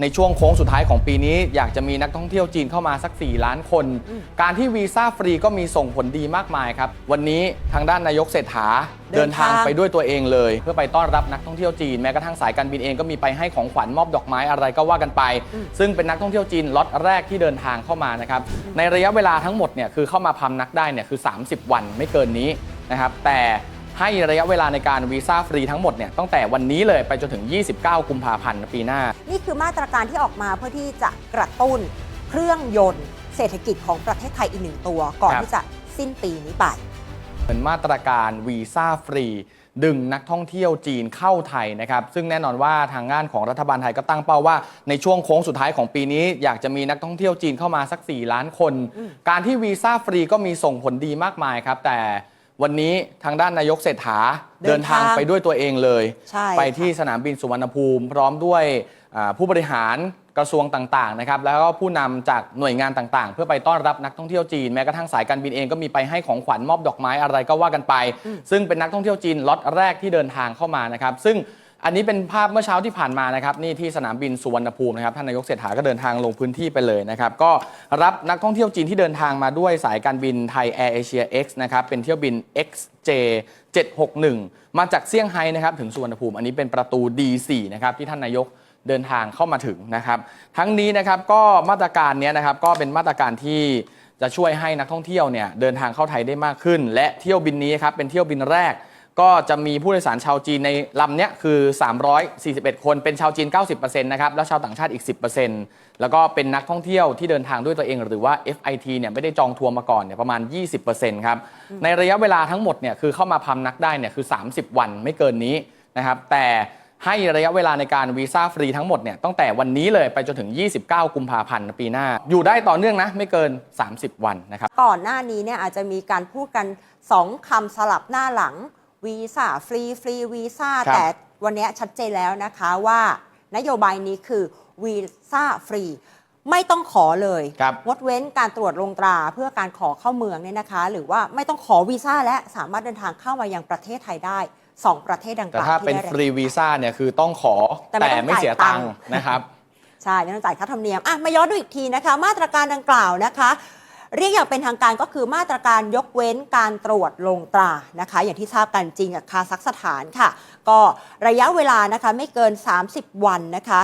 ในช่วงโค้งสุดท้ายของปีนี้อยากจะมีนักท่องเที่ยวจีนเข้ามาสัก 4 ล้านคน การที่วีซ่าฟรีก็มีส่งผลดีมากมายครับ วันนี้ทางด้านนายกเศรษฐาเดิเดินนทาทางงไปด้วยตัวเองเลย เพื่อไปต้อนรับนักท่องเที่ยวจีนแม้กระทั่งสายการบินเองก็มีไปให้ของขวัญมอบดอกไม้อะไรก็ว่ากันไป ซึ่งเป็นนักท่องเที่ยวจีนล็อตแรกที่เดินทางเข้ามานะครับในระยะเวลาทั้งหมดเนี่ยคือเข้ามาพำนักได้เนี่ยคือ 30 วันไม่เกินนี้นะครับแต่ ให้ระยะเวลาในการวีซ่าฟรีทั้งหมดเนี่ยตั้งแต่วันนี้เลยไปจนถึง 29 กุมภาพันธ์ปีหน้า นี่คือมาตรการที่ออกมาเพื่อที่จะกระตุ้นเครื่องยนต์เศรษฐกิจของประเทศไทยอีกหนึ่งตัว ก่อนครับ ที่จะสิ้นปีนี้ไปเหมือนมาตรการวีซ่าฟรี ดึงนักท่องเที่ยวจีนเข้าไทยนะครับ ซึ่งแน่นอนว่าทางงานของรัฐบาลไทยก็ตั้งเป้าว่า ในช่วงโค้งสุดท้ายของปีนี้ อยากจะมีนักท่องเที่ยวจีนเข้ามาสัก 4 ล้านคน การที่วีซ่าฟรีก็มีส่งผลดีมากมายครับ แต่ วันนี้ทางด้านนายกเศรษฐาเดิเดินนทาทางงไปด้วยตัวเองเลย ใช่ไปที่สนามบินสุวรรณภูมิ พร้อมด้วยอ่าผู้บริหารกระทรวงต่างๆนะครับแล้วก็ผู้นำจากหน่วยงานต่างๆ เพื่อไปต้อนรับนักท่องเที่ยวจีนแม้กระทั่งสายการบินเองก็มีไปให้ของขวัญมอบดอกไม้อะไรก็ว่ากันไป ซึ่งเป็นนักท่องเที่ยวจีนล็อตแรกที่เดินทางเข้ามานะครับซึ่ง อันนี้เป็นภาพเมื่อเช้าที่ผ่านมานะครับนี่ที่สนามบินสุวรรณภูมินะครับท่านนายกเศรษฐาก็เดินทางลงพื้นที่ไปเลยนะครับก็รับนักท่องเที่ยวจีนที่เดินทางมาด้วยสายการบินไทยแอร์เอเชีย X นะครับเป็นเที่ยวบิน XJ 761 มาจากเซี่ยงไฮ้นะครับถึงสุวรรณภูมิ อันนี้เป็นประตู D4 นะครับที่ท่านนายกเดินทางเข้ามาถึงนะครับ ทั้งนี้นะครับก็มาตรการเนี้ยนะครับก็เป็นมาตรการที่จะช่วยให้นักท่องเที่ยวเนี่ยเดินทางเข้าไทยได้มากขึ้น และเที่ยวบินนี้ครับเป็นเที่ยวบินแรก ก็จะมีผู้โดยสารชาวจีนในลำเนี้ยคือ 341 คนเป็นชาวจีน 90%นะครับแล้วชาวต่างชาติอีก 10%แล้วก็เป็นนักท่องเที่ยวที่เดินทางด้วยตัวเอง หรือว่า FIT เนี่ยไม่ได้จองทัวร์มาก่อนเนี่ยประมาณ 20%ครับในระยะเวลาทั้งหมดเนี่ยคือเข้ามาพำนักได้เนี่ยคือ 30 วันไม่เกินนี้นะครับแต่ให้ระยะเวลาในการวีซ่าฟรีทั้งหมดเนี่ยตั้งแต่วันนี้เลยไปจนถึง 29 กุมภาพันธ์ปีหน้า อยู่ได้ต่อเนื่องนะ ไม่เกิน 30 วันนะครับ ก่อนหน้านี้เนี่ยอาจจะมีการพูดกัน 2คำสลับหน้าหลัง วีซ่าฟรีฟรีวีซ่าครับ แต่วันนี้ชัดเจนแล้วนะคะว่านโยบายนี้คือวีซ่าฟรี ไม่ต้องขอเลย ครับ งดเว้นการตรวจลงตราเพื่อการขอเข้าเมืองเนี่ยนะคะ หรือว่าไม่ต้องขอวีซ่าและสามารถเดินทางเข้ามายังประเทศไทยได้ 2 ประเทศดังกแต่ล่าวถ้าที่เป็นได้ฟรีวีซ่าเนี่ยคือต้องขอแต่ไม่แต่ต้องไม่เสียจ่ายตัตังงค์ค์นะครับ ใช่ไม่ต้องจ่ายค่าธรรมเนียมอะมาย้อนดูอีกทีนะคะ มาตรการดังกล่าวนะคะ เรียกอย่างเป็นทางการก็คือมาตรการยกเว้นการตรวจลงตรานะคะ อย่างที่ทราบกันจริงกับคาซัคสถานค่ะ ก็ระยะเวลานะคะไม่เกิน 30 วันนะคะ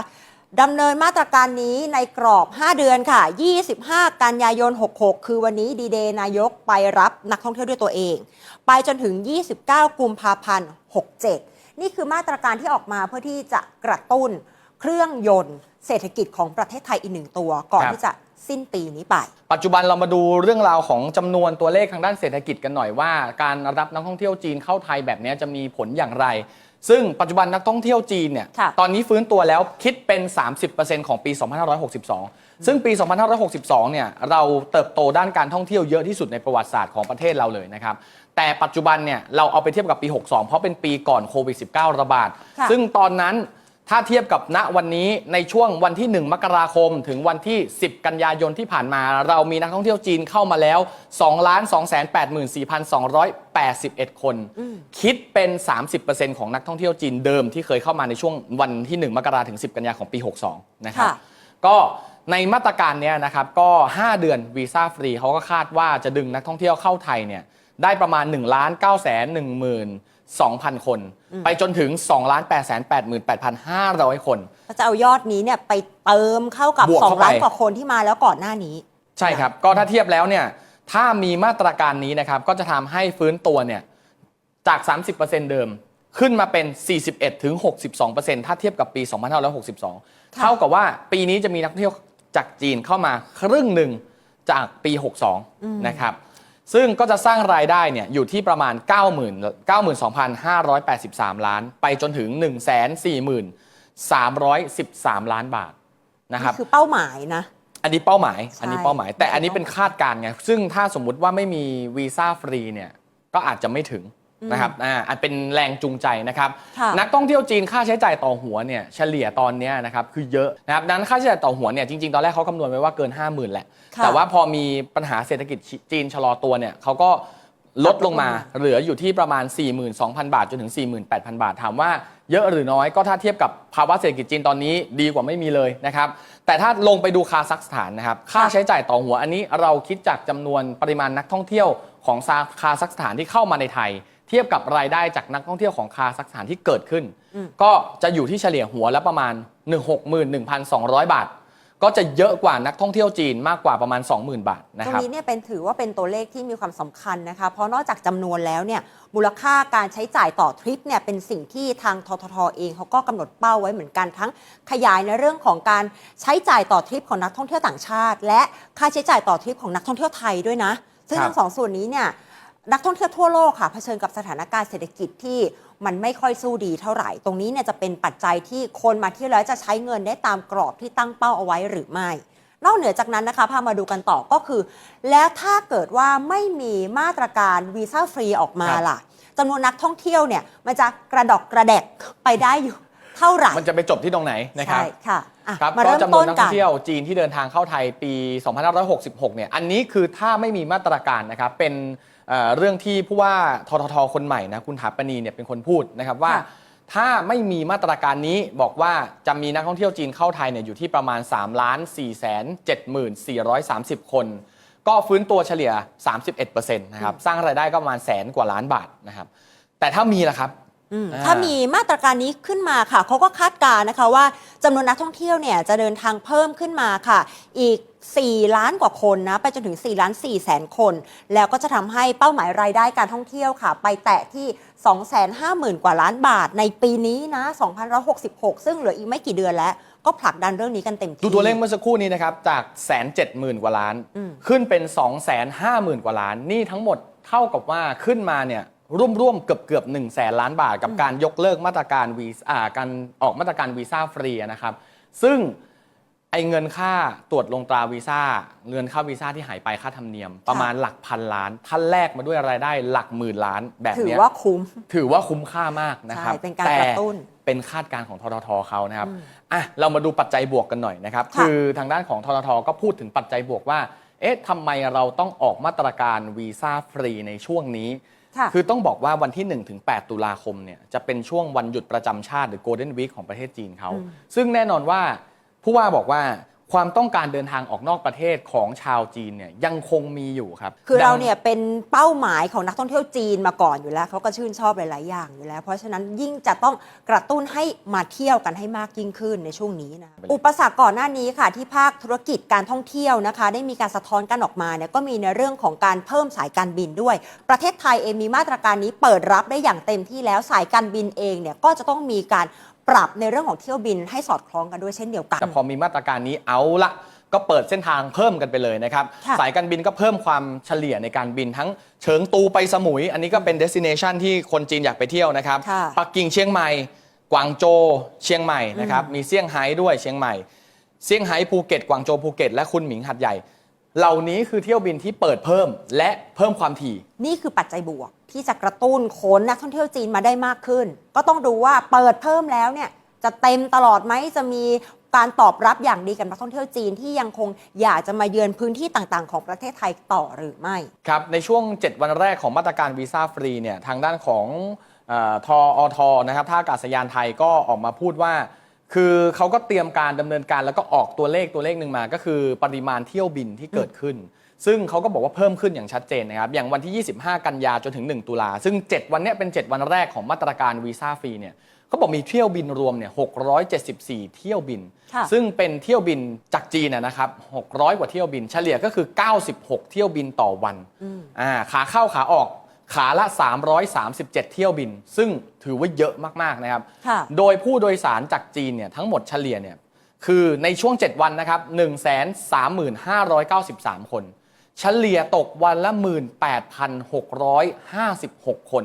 ดำเนินมาตรการนี้ในกรอบ 5 เดือนค่ะ 25 กันยายน 66 คือวันนี้ดีเดย์นายกไปรับนักท่องเที่ยวด้วยตัวเอง ไปจนถึง 29 กุมภาพันธ์ 67 นี่คือมาตรการที่ออกมาเพื่อที่จะกระตุ้นเครื่องยนต์เศรษฐกิจของประเทศไทยอีกหนึ่งตัว ก่อนครับที่จะ สิ้นปีนี้ไป ปัจจุบันเรามาดูเรื่องราวของจำนวนตัวเลขทางด้านเศรษฐกิจกันหน่อยว่า การรับนักท่องเที่ยวจีนเข้าไทยแบบนี้จะมีผลอย่างไร ซึ่งปัจจุบันนักท่องเที่ยวจีนเนี่ยค่ะ ตอนนี้ฟื้นตัวแล้วคิดเป็น 30%ของปี 2562 ซึ่งปี 2562 เนี่ยเราเติบโตด้านการท่องเที่ยวเยอะที่สุดในประวัติศาสตร์ของประเทศเราเลยนะครับแต่ปัจจุบันเนี่ยเราเอาไปเทียบกับปี 62 เพราะเป็นปีก่อนโควิด -19 ระบาด ค่ะ ซึ่งตอนนั้น ถ้าเทียบกับณวันนี้ในช่วงวันที่ 1 มกราคม ถึงวันที่ 10 กันยายนที่ผ่านมา เรามีนักท่องเที่ยวจีนเข้ามาแล้ว 2 2 8 4 2 8 1 คน คิดเป็น 30%ของนักท่องเที่ยวจีนเดิมที่เคยเข้ามาในช่วงวันที่ 1 มกราถึง 10 กันยาของปี 62 นะครับค่ะก็ในมาตรการเนี้ยนะครับก็ 5 เดือนวีซ่าฟรีเขาก็คาดว่าจะดึงนักท่องเที่ยวเข้าไทยเนี่ยได้ประมาณ1ล้าน9 1 2,000 คน ไปจนถึง2ล้าน8 8 8 500 คน ก็จะเอายอดนี้เนี่ยไปเติมเข้ากับบวกเข้า2ล้านไป กว่าคนที่มาแล้วก่อนหน้านี้ ใช่ครับ ก็ถ้าเทียบแล้วเนี่ย ถ้ามีมาตรการนี้นะครับ ก็จะทำให้ฟื้นตัวเนี่ยจาก 30%เดิมขึ้นมาเป็น 41ถึง62%ถ้าเทียบกับปี 2562ค่ะเท่ากับว่าปีนี้จะมีนักท่องเที่ยวจากจีนเข้ามาครึ่งหนึ่งจากปี 62 นะครับ ซึ่งก็จะสร้างรายได้เนี่ยอยู่ที่ประมาณ 90,000 92,583 ล้าน ไปจนถึง 140,313 ล้านบาทนะครับนี่คือเป้าหมายนะ อันนี้เป้าหมายใช่อันนี้เป้าหมาย แต่อันนี้เป็นคาดการณ์ไง ซึ่งถ้าสมมุติว่าไม่มีวีซ่าฟรีเนี่ย ก็อาจจะไม่ถึง นะครับอ่าอันเป็นแรงจูงใจนะครับ ค่ะนักท่องเที่ยวจีนค่าใช้จ่ายต่อหัวเนี่ยเฉลี่ยตอนเนี้ยนะครับคือเยอะนะครับดังนั้นค่าใช้จ่ายต่อหัวเนี่ยจริงๆ ตอนแรกเขาคำนวณไว้ว่าเกิน 5 0,000แหละ ค่ะแต่ว่าพอมีปัญหาเศรษฐกิจจีนชะลอตัวเนี่ยเขาก็ลดลงมาเหลืออยู่ที่ประมาณ 42,000 บาท จนถึง 48,000 บาท ถามว่าเยอะหรือน้อยก็ถ้าเทียบกับภาวะเศรษฐกิจจีนตอนนี้ดีกว่าไม่มีเลยนะครับแต่ถ้าลงไปดูคาซัคสถานนะครับค่าใช้จ่ายต่อหัวอันนี้เราคิดจากจำนวนปริมาณนักท่องเที่ยวของซาคาซัคสถานที่เข้ามาในไทย เทียบกับรายได้จากนักท่องเที่ยวของคาซัคสถานที่เกิดขึ้น ก็จะอยู่ที่เฉลี่ยหัวละประมาณ61,200 บาท ก็จะเยอะกว่านักท่องเที่ยวจีนมากกว่าประมาณ 20,000 บาทนะตรคงรับ นี้เนี่ยเป็นถือว่าเป็นตัวเลขที่มีความสำคัญนะคะ เพราะนอกจากจำนวนแล้วเนี่ยมูลค่าการใช้จ่ายต่อทริปเนี่ยเป็นสิ่งที่ทางทททเองเขาก็กำหนดเป้าไว้เหมือนกันทั้งขยายในเรื่องของการใช้จ่ายต่อทริปของนักท่องเที่ยวต่างชาติ และค่าใช้จ่ายต่อทริปของนักท่องเที่ยวไทยด้วยนะ ซึ่งครับ ทั้งสองส่วนนี้เนี่ย นักท่องเที่ยวทั่วโลกค่ะเผชิญกับสถานการณ์เศรษฐกิจที่มันไม่ค่อยสู้ดีเท่าไหร่ ตรงนี้เนี่ยจะเป็นปัจจัยที่คนมาเที่ยวแล้วจะใช้เงินได้ตามกรอบที่ตั้งเป้าเอาไว้หรือไม่ นอกเหนือจากนั้นนะคะพามาดูกันต่อก็คือ แล้วถ้าเกิดว่าไม่มีมาตรการวีซ่าฟรีออกมาครับล่ะจำนวนนักท่องเที่ยวเนี่ยมันจะกระดอกกระแดกไปได้อยู่เท่าไหร่ มันจะไปจบที่ตรงไหนนะครับใช่ค่ะอะครับมาก็เริ่มจำนวต้นนนักกัท่อนงเที่ยวจีนที่เดินทางเข้าไทยปี 2566 เนี่ย อันนี้คือถ้าไม่มีมาตรการนะครับ เป็น เอ่อเรื่องที่ผู้ว่าทททคนใหม่นะคุณถาปณีเนี่ยเป็นคนพูดนะครับว่าค่ะถ้าไม่มีมาตรการนี้บอกว่าจะมีนักท่องเที่ยวจีนเข้าไทยเนี่ยอยู่ที่ประมาณ3ล้าน4แสน7430 คน ก็ฟื้นตัวเฉลี่ย 31%นะครับสร้างรายได้ก็ประมาณแสนกว่าล้านบาทนะครับแต่ถ้ามีล่ะครับอืมอ่า ถ้ามีมาตรการนี้ขึ้นมาค่ะเขาก็คาดการณ์นะคะว่าจำนวนนักท่องเที่ยวเนี่ยจะเดินทางเพิ่มขึ้นมาค่ะ อีก 4 ล้านกว่าคนนะไปจนถึง 4 ล้าน4แสนคน แล้วก็จะทำให้เป้าหมายรายได้การท่องเที่ยวค่ะ ไปแตะที่ 250,000 กว่าล้านบาทในปีนี้นะ2566 ซึ่งเหลืออีกไม่กี่เดือนแล้ว ก็ผลักดันเรื่องนี้กันเต็มที่ ดูตัวเลขเมื่อสักครู่นี้นะครับ จากแสนเจ็ดหมื่นกว่าล้าน อืม ขึ้นเป็น2องแสนห้าหมื่นกว่าล้าน นี่ทั้งหมดเท่ากับว่าขึ้นมาเนี่ย ร่วมๆเกือบเกือบหนึ่งแสนล้านบาท กับการยกเลิกมาตรการวีซ่าการออกมาตรการวีซ่าฟรีนะครับ ซึ่งไอ้เงินค่าตรวจลงตราวีซ่าเงินค่าวีซ่าที่หายไปค่าธรรมเนียม ประมาณหลักพันล้านท่านแรกมาด้วยรายได้หลักหมื่นล้านแบบถือเนี้ยว่าคุ้ม ถือว่าคุ้มค่ามากนะครับใช่เป็นการแต่กระตุ้นเป็นคาดการณ์ของทททเขานะครับอืมอะเรามาดูปัจจัยบวกกันหน่อยนะครับ ค่ะ คือทางด้านของทททก็พูดถึงปัจจัยบวกว่า เอ๊ะทำไมเราต้องออกมาตรการวีซ่าฟรีในช่วงนี้ ค่ะ คือต้องบอกว่าวันที่1ถึง8ตุลาคมเนี่ยจะเป็นช่วงวันหยุดประจำชาติหรือ Golden Week ของประเทศจีนเขาอืมซึ่งแน่นอนว่าผู้ว่าบอกว่า ความต้องการเดินทางออกนอกประเทศของชาวจีนเนี่ยยังคงมีอยู่ครับคือเราดังเนี่ยเป็นเป้าหมายของนักท่องเที่ยวจีนมาก่อนอยู่แล้วเขาก็ชื่นชอบหลาย ๆ อย่างอยู่แล้ว เพราะฉะนั้นยิ่งจะต้องกระตุ้นให้มาเที่ยวกันให้มากยิ่งขึ้นในช่วงนี้นะอุปสรรคก่อนหน้านี้ค่ะ ที่ภาคธุรกิจการท่องเที่ยวนะคะ ได้มีการสะท้อนกันออกมาเนี่ยก็มีในเรื่องของการเพิ่มสายการบินด้วย ประเทศไทยเองมีมาตรการนี้เปิดรับได้อย่างเต็มที่แล้วสายการบินเองเนี่ยก็จะต้องมีการ ปรับในเรื่องของเที่ยวบินให้สอดคล้องกันด้วยเช่นเดียวกัน แต่พอมีมาตรการนี้เอาละก็เปิดเส้นทางเพิ่มกันไปเลยนะครับ ค่ะสายการบินก็เพิ่มความเฉลี่ยในการบินทั้งเฉิงตูไปสมุย อันนี้ก็เป็นเดสติเนชันที่คนจีนอยากไปเที่ยวนะครับ ค่ะปักกิ่งเชียงใหม่ กวางโจวเชียงใหม่นะครับ มีเซี่ยงไฮ้ด้วยเชียงใหม่ เซี่ยงไฮ้ภูเก็ต กวางโจวภูเก็ต และคุณหมิงหัดใหญ่ เหล่านี้คือเที่ยวบินที่เปิดเพิ่มและเพิ่มความถี่ นี่คือปัจจัยบวก ที่จะกระตุ้นขนนักท่องเที่ยวจีนมาได้มากขึ้น ก็ต้องดูว่าเปิดเพิ่มแล้วเนี่ยจะเต็มตลอดไหมจะมีการตอบรับอย่างดีกับนักท่องเที่ยวจีนที่ยังคงอยากจะมาเยือนพื้นที่ต่างๆ ของประเทศไทยต่อหรือไม่ ครับ ในช่วง 7 วันแรกของมาตรการวีซ่าฟรีเนี่ยทางด้านของเออทออทนะครับท่าอากาศยานไทยก็ออกมาพูดว่า คือเขาก็เตรียมการดำเนินการแล้วก็ออกตัวเลขตัวเลขหนึ่งมา ก็คือปริมาณเที่ยวบินที่เกิดขึ้น ซึ่งเขาก็บอกว่าเพิ่มขึ้นอย่างชัดเจนนะครับ อย่างวันที่ 25 กันยาจนถึง 1 ตุลา ซึ่ง 7 วันเนี้ยเป็น 7 วันแรกของมาตรการวีซ่าฟรีเนี่ยเขาบอกมีเที่ยวบินรวมเนี่ย674 เที่ยวบิน ค่ะ ซึ่งเป็นเที่ยวบินจากจีนนะนะครับ 600 กว่าเที่ยวบิน เฉลี่ยก็คือ 96 เที่ยวบินต่อวันอ่าขาเข้าขาออก ขาละ 337 เที่ยวบิน ซึ่งถือว่าเยอะมาก ๆ นะครับค่ะโดยผู้โดยสารจากจีนเนี่ยทั้งหมดเฉลี่ยเนี่ยคือในช่วง 7 วันนะครับ 135,593 คน เฉลี่ยตกวันละ 18,656 คน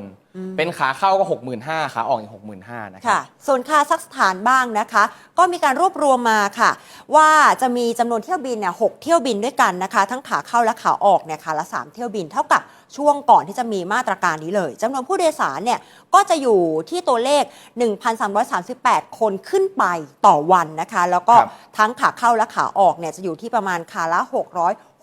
เป็นขาเข้าก็ 65,000ขาออกอีก65,000นะครัค่ะส่วนคาซัคสถานบ้างนะคะ ก็มีการรวบรวมมาค่ะ ว่าจะมีจำนวนเที่ยวบินเนี่ยหกเที่ยวบินด้วยกันนะคะ ทั้งขาเข้าและขาออกเนี่ยค่ะละ 3 เที่ยวบินเท่ากับช่วงก่อนที่จะมีมาตรการนี้เลยจำนวนผู้โดยสารเนี่ยก็จะอยู่ที่ตัวเลข 1,338 คนขึ้นไปต่อวันนะคะ แล้วก็ครับ ทั้งขาเข้าและขาออกเนี่ยจะอยู่ที่ประมาณขาละ600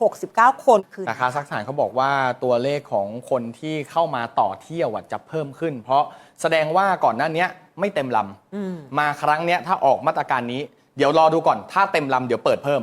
69 คนคือราคาซักสถานเขาบอกว่าตัวเลขของคนที่เข้ามาต่อเที่ยวอะจะเพิ่มขึ้น เพราะแสดงว่าก่อนหน้าเนี้ยไม่เต็มลำอืมมาครั้งเนี้ยถ้าออกมาตรการนี้ เดี๋ยวรอดูก่อนถ้าเต็มลำเดี๋ยวเปิดเพิ่ม